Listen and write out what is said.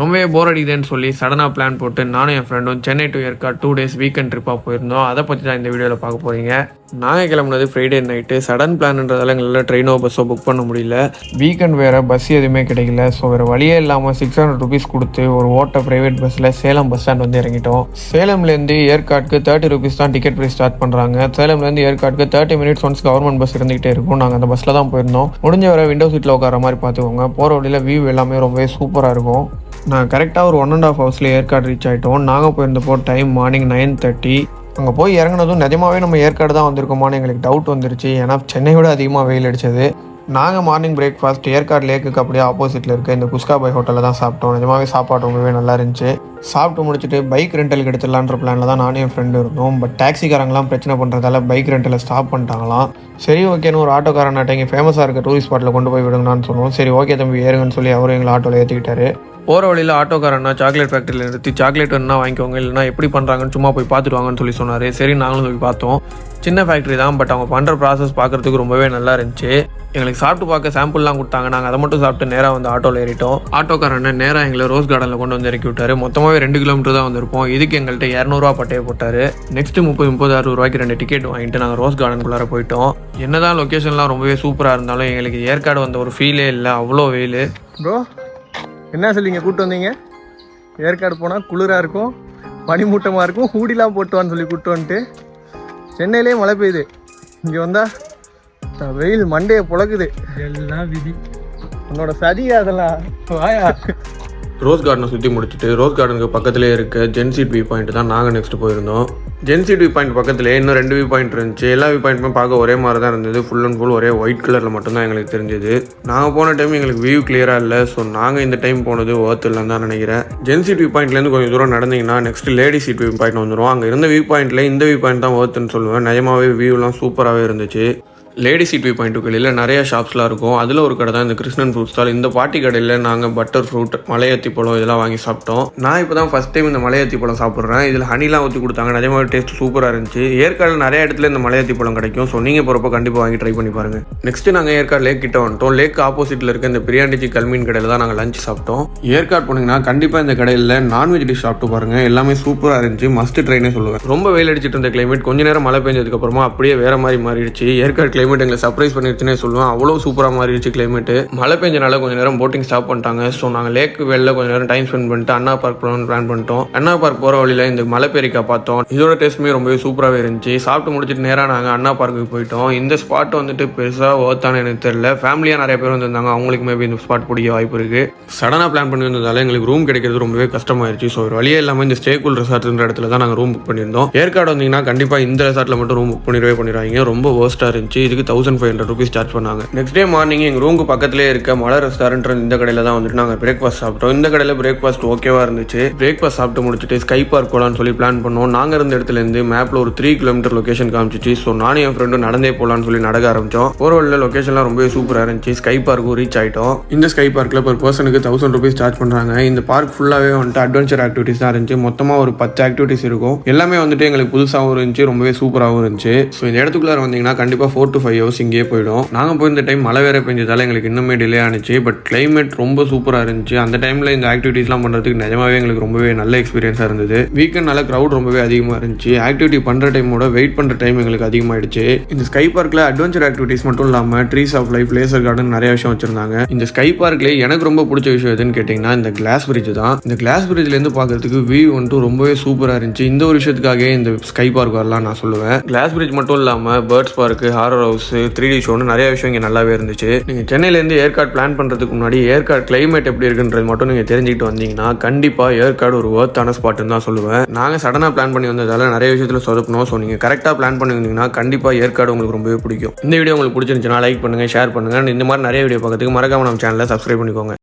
ரொம்பவே போர் அடிக்குதுன்னு சொல்லி சடனாக பிளான் போட்டு நானும் என் ஃப்ரெண்டும் Chennai to Yercaud two days weekend ட்ரிப்பாக போயிருந்தோம். அதை பற்றி தான் இந்த வீடியோவில் பார்க்க போகிறீங்க நாங்கள் கிளம்புனது ஃப்ரைடே நைட்டு சடன் பிளான்ன்றதால எங்களால் ட்ரெயினோ பஸ்ஸோ புக் பண்ண முடியல. வீக்கெண்ட் வேறு பஸ் எதுவுமே கிடைக்கல. ஸோ வேறு வழியே இல்லாமல் சிக்ஸ் ஹண்ட்ரட் ருபீஸ் கொடுத்து ஒரு ஓட்ட ப்ரைவேட் பஸ்ஸில் சேலம் பஸ் ஸ்டாண்ட் வந்து இறங்கிட்டோம். சேலம்லேருந்து ஏற்காடுக்கு தேர்ட்டி ருபீஸ் தான் டிக்கெட் ப்ரைஸ் ஸ்டார்ட் பண்ணுறாங்க சேலம்லேருந்து ஏற்காடுக்கு thirty minutes once government bus இருந்துகிட்டே இருக்கும். நாங்கள் அந்த பஸ்ஸில் தான் போயிருந்தோம். முடிஞ்ச வரை விண்டோ சீட்டில் உட்கார மாதிரி பார்த்துக்கோங்க. போகிற வழியில் வியூ எல்லாமே ரொம்பவே சூப்பராக இருக்கும். நான் கரெக்டாக ஒரு ஒன் அண்ட் ஆஃப் ஹவர்ஸில் ஏற்காடு ரீச் ஆகிட்டோம் நாங்கள் போயிருந்தப்போ டைம் மார்னிங் நைன் தேர்ட்டி அங்கே போய் இறங்கினதும் நிஜமாவே நம்ம ஏற்காடு தான் வந்திருக்கோமான்னு எங்களுக்கு டவுட் வந்துருச்சு. ஏன்னா சென்னை விட அதிகமாக வெயில் அடிச்சது. நாங்கள் மார்னிங் பிரேக்ஃபாஸ்ட் ஏற்காடு லேக்குக்கு அப்படியே ஆப்போசிட்டில் இருக்க இந்த குஸ்கா பை ஹோட்டலில் தான் சாப்பிட்டோம். நிஜமாவே சாப்பாடு ரொம்பவே நல்லா இருந்துச்சு. சாப்பிட்டு முடிச்சுட்டு பைக் ரெண்டலுக்கு எடுத்துடலான்ற பிளானில் தான் நானும் என் ஃப்ரெண்டு இருந்தோம். பட் டாக்ஸிக்காரங்களாம் பிரச்சனை பண்ணுறதால பைக் ரெண்டலில் ஸ்டாப் பண்ணிட்டாங்களாம். சரி ஓகேன்னு ஒரு ஆட்டோக்காரன் இங்கே ஃபேமஸாக இருக்க டூரிஸ்ட் ஸ்பாட்டில் கொண்டு போய் விடுங்கன்னு சொன்னோம். சரி ஓகே தம்பி ஏறுங்கன்னு சொல்லி அவரும் எங்களை ஆட்டோவில் ஏற்றிக்கிட்டாரு போகிற வழியில் ஆட்டோக்காரன்னா சாக்லேட் ஃபேக்ட்ரியில் நிறுத்தி சாக்லேட் வேணுன்னா வாங்கிக்கோங்க இல்லைனா எப்படி பண்ணுறாங்கன்னு சும்மா போய் பார்த்துட்டு வாங்கன்னு சொல்லி சொன்னார். சரி நாங்களும் போய் பார்த்தோம். சின்ன ஃபேக்ட்ரி தான் பட் அவங்க பண்ணுற ப்ராசஸ் பார்க்குறதுக்கு ரொம்பவே நல்லா இருந்துச்சு. எங்களுக்கு சாப்பிட்டு பார்க்க சாம்பிள்லாம் கொடுத்தாங்க. நாங்கள் அதை மட்டும் சாப்பிட்டு நேராக வந்து ஆட்டோவில் ஏறிட்டோம். ஆட்டோக்காரன் நேராக எங்களை ரோஸ் கார்டனில் கொண்டு வந்து இறக்கி விட்டார். மொத்தமாகவே ரெண்டு கிலோமீட்டர் தான் வந்திருப்போம். இதுக்கு எங்கள்கிட்ட இரநூறுவா பட்டையை போட்டார். நெக்ஸ்ட்டு முப்பது முப்பது அறுபது ரூபாய்க்கு ரெண்டு டிக்கெட் வாங்கிட்டு நாங்கள் ரோஸ் கார்டனுக்குள்ளார போயிட்டோம். என்னதான் லொக்கேஷன்லாம் ரொம்பவே சூப்பராக இருந்தாலும் எங்களுக்கு ஏற்காடு வந்த ஒரு ஃபீலே இல்லை. அவ்வளோ வெயில். ப்ரோ என்ன சொல்லிங்க கூப்பிட்டு வந்தீங்க. ஏற்காடு போனால் குளிராக இருக்கும் பனிமூட்டமாக இருக்கும் ஹூடிலாம் போட்டுவான்னு சொல்லி கூப்பிட்டு வந்துட்டு சென்னையிலே மழை பெய்யுது. இங்கே வந்தால் வெயில் மண்டையை புழக்குது. எல்லாம் விதி. உன்னோட சதி அதெல்லாம். வாயா. ரோஸ் கார்டனை சுற்றி முடிச்சுட்டு ரோஸ் கார்டனுக்கு பக்கத்துலேயே இருக்க ஜென்சீட் வியூ பாயிண்ட் தான் நாங்கள் நெக்ஸ்ட் போயிருந்தோம். ஜென்சி வியூ பாயிண்ட் பக்கத்துலேயே இன்னும் ரெண்டு வியூ பாயிண்ட் இருந்துச்சு. எல்லா வியூ பாயிண்ட்டுமே பார்க்க ஒரே மாதிரி தான் இருந்தது. ஃபுல் அண்ட் ஃபுல் ஒரே ஒயிட் கலரில் மட்டும்தான் எங்களுக்கு தெரிஞ்சது. நாங்கள் போன டைம் எங்களுக்கு வியூ கிளியராக இல்லை. ஸோ நாங்கள் இந்த டைம் போனது ஓர்த்து இல்லைன்னு தான் நினைக்கிறேன். ஜென்சி வியூ பாயிண்ட்லேருந்து கொஞ்சம் தூரம் நடந்தீங்கன்னா next lady seat view point வந்துடும் அங்கே இருந்த வியூ பாயிண்ட்டில் இந்த வியூ பாயிண்ட் தான் ஒர்த்துன்னு சொல்லுவேன். நிஜமாவே வியூலாம் சூப்பராகவே இருந்துச்சு. லேடி சீட் வியூ பாயிண்ட்டுக்கு வெளியில் நிறையா ஷாப்ஸ்லாம் இருக்கும். அதில் ஒரு கடை தான் இந்த கிருஷ்ணன் ஃப்ரூட் ஸ்டால் இந்த பாட்டி கடையில் நாங்கள் பட்டர் ஃப்ரூட் மலையத்தி பழம் இதெல்லாம் வாங்கி சாப்பிட்டோம். நான் இப்போ தான் ஃபஸ்ட் டைம் இந்த மலையத்தி பழம் சாப்பிட்றேன். இதில் ஹனிலாம் ஊற்றி கொடுத்தாங்க. நிஜமாவே டேஸ்ட் சூப்பராக இருந்துச்சு. ஏற்காடில் நிறைய இடத்துல இந்த மலையத்தி பழம் கிடைக்கும். ஸோ நீங்கள் போகிறப்ப கண்டிப்பாக வாங்கி ட்ரை பண்ணி பாருங்கள் நெக்ஸ்ட்டு நாங்கள் ஏற்காடு லேக் கிட்ட வந்துட்டோம். லேக் ஆப்போசிட்டில் இருக்க இந்த பிரியாண்டிச்சி கல்மீன் கடையில் தான் நாங்கள் லஞ்ச் சாப்பிட்டோம். ஏற்காடு போனீங்கன்னா கண்டிப்பாக இந்த கடையில் நான்வெஜ் டிஷ் சாப்பிட்டு பாருங்கள் எல்லாமே சூப்பராக இருந்துச்சு. மஸ்ட் ட்ரைனே சொல்லுவேன். ரொம்ப வெயில் அடிச்சிட்டு இருந்த கிளைமேட் கொஞ்ச நேரம் மழை பெஞ்சதுக்கப்புறமா அப்படியே வேற மாதிரி மாறிடுச்சு. ஏற்காடு கிளைமேட் எங்களை சர்ப்ரைஸ் பண்ணிருச்சுனே சொல்லுவேன். அவ்வளோ சூப்பராக மாறிடுச்சு கிளைமேட் மழை பெஞ்சனால கொஞ்சம் நேரம் போட்டிங் ஸ்டாப் பண்ணிட்டாங்க. ஸோ நாங்கள் லேக் வெளில கொஞ்சம் நேரம் டைம் ஸ்பெண்ட் பண்ணிட்டு அண்ணா பார்க் போகணும்னு பிளான் பண்ணிட்டோம். அண்ணா பார்க் போகிற வழியில் இந்த மலை பேரிக்கா பார்த்தோம். இதோட டேஸ்ட்டுமே ரொம்பவே சூப்பராகவே இருந்துச்சு. சாப்பிட்டு முடிச்சுட்டு நேராக நாங்கள் அண்ணா பார்க்குக்கு போயிட்டோம். இந்த ஸ்பாட் வந்துட்டு பெருசாக ஒர்த்தானு எனக்கு தெரியல. ஃபேமிலியாக நிறைய பேர் வந்திருந்தாங்க. அவங்களுக்கு மேபி இந்த ஸ்பாட் பிடிக்க வாய்ப்பு இருக்குது சடனாக பிளான் பண்ணி வந்ததால எங்களுக்கு ரூம் கிடைக்கிறது ரொம்பவே கஷ்டமாயிருச்சு. ஸோ ஒரு வழியே இல்லாமல் இந்த ஸ்டேக்குல் ரிசார்ட்ன்ற இடத்துல தான் நாங்கள் ரூம் புக் பண்ணியிருந்தோம். ஏற்காடு வந்தீங்கன்னா கண்டிப்பாக இந்த ரெசார்ட்டில் மட்டும் ரூம் புக் பண்ணிடவே பண்ணிடுவாங்க ரொம்ப வேர்ஸ்ட்டாக இருந்துச்சு. இதுக்கு thousand five hundred rupees charge பண்ணாங்க. நெக்ஸ்ட் டே மார்னிங் எங்கள் ரூமுக்கு பக்கத்துலேயே இருக்க மலை ரெஸ்டாரண்ட் இந்த கடையில் தான் வந்துட்டு நாங்கள் பிரேக்ஃபாஸ்ட் சாப்பிட்டோம். இந்த கடையில் பிரேக்ஃபாஸ்ட் ஓகேவாக இருந்துச்சு. பிரேக்ஃபாஸ்ட் சாப்பிட்டு முடிச்சுட்டு ஸ்கை பார்க் போகலான்னு சொல்லி பிளான் பண்ணோம். நாங்கள் இருந்த இடத்துலேருந்து மேப்பில் ஒரு த்ரீ கிலோமீட்டர் லொகேஷன் காமிச்சிச்சு. ஸோ நானும் என் ஃப்ரெண்டும் நடந்தே போகலான்னு சொல்லி நடக்க ஆரம்பித்தோம் ஒரு வழியில் லொக்கேஷன்லாம் ரொம்பவே சூப்பராக இருந்துச்சு. ஸ்கை பார்க்கும் ரீச் ஆகிட்டோம் இந்த ஸ்கை பார்க்கில் ஒரு பர்சனுக்கு தௌசண்ட் ருபீஸ் சார்ஜ் பண்ணுறாங்க இந்த பார்க் ஃபுல்லாகவே வந்துட்டு அட்வென்ச்சர் ஆக்டிவிட்டிஸ் தான் இருந்துச்சு. மொத்தமாக ஒரு பத்து ஆக்டிவிட்டிஸ் இருக்கும். எல்லாமே வந்துட்டு எங்களுக்கு புதுசாகவும் இருந்துச்சு. ரொம்பவே சூப்பராகவும் இருந்துச்சு. ஸோ இந்த இடத்துக்குள்ளார வந்தீங்கன்னா கண்டிப்பாக ஃபோர் டு ஃபைவ் ஹவர்ஸ் இங்கேயே போயிடும். நாங்கள் போய் இந்த டைம் மழை வேற பெஞ்சதால எங்களுக்கு இன்னுமே டிலே ஆனிச்சு. பட் கிளைமேட் ரொம்ப சூப்பராக இருந்துச்சு. அந்த டைமில் இந்த ஆக்டிவிட்டீஸ்லாம் பண்ணுறதுக்கு நிஜமாவே எங்களுக்கு ரொம்பவே நல்ல எக்ஸ்பீரியன்ஸாக இருந்தது. வீக்கெண்ட்னால க்ரௌட் ரொம்பவே அதிகமாக இருந்துச்சு. ஆக்டிவிட்டி பண்ணுற டைமோட வெயிட் பண்ணுற டைம் எங்களுக்கு அதிகமாகிடுச்சு இந்த ஸ்கை பார்க்கில் அட்வென்ச்சர் ஆக்டிவிட்டீஸ் மட்டும் இல்லாமல் trees of life laser garden நிறைய விஷயம் வச்சிருந்தாங்க. இந்த ஸ்கை பார்க்லேயே எனக்கு ரொம்ப பிடிச்ச விஷயம் எதுன்னு கேட்டிங்கன்னா இந்த கிளாஸ் பிரிட்ஜ் தான். இந்த கிளாஸ் பிரிட்ஜ்லேருந்து பார்க்கறதுக்கு வியூ வந்துட்டு ரொம்பவே சூப்பராக இருந்துச்சு. இந்த ஒரு விஷயத்துக்காகவே இந்த ஸ்கை பார்க் வரலாம் நான் சொல்லுவேன். கிளாஸ் பிரிட்ஜ் மட்டும் இல்லாமல் birds park horror house three D ஷோன்னு நிறைய விஷயம் இங்கே நல்லாவே இருந்துச்சு. நீங்கள் சென்னையிலேருந்து ஏற்காடு பிளான் பண்ணுறதுக்கு முன்னாடி ஏற்காடு கிளைமேட் எப்படி இருக்குன்றது மட்டும் நீங்கள் தெரிஞ்சுக்கிட்டு வந்தீங்கன்னா கண்டிப்பாக ஏற்காடு ஒரு ஒர்த்தான ஸ்பாட்டுன்னு தான் சொல்லுவேன். நாங்கள் சடனாக பிளான் பண்ணி வந்ததால நிறைய விஷயத்தில் சொதப்பணும் ஸோ நீங்கள் கரெக்டாக பிளான் பண்ணி வந்தீங்கன்னா கண்டிப்பாக ஏற்காடு உங்களுக்கு ரொம்பவே பிடிக்கும். இந்த வீடியோ உங்களுக்கு பிடிச்சிருந்துச்சுன்னா லைக் பண்ணுங்கள் ஷேர் பண்ணுங்கள் இந்த மாதிரி நிறைய வீடியோ பார்க்கறதுக்கு மறக்காம நம்ம சேனலை சப்ஸ்கிரைப் பண்ணிக்கோங்க.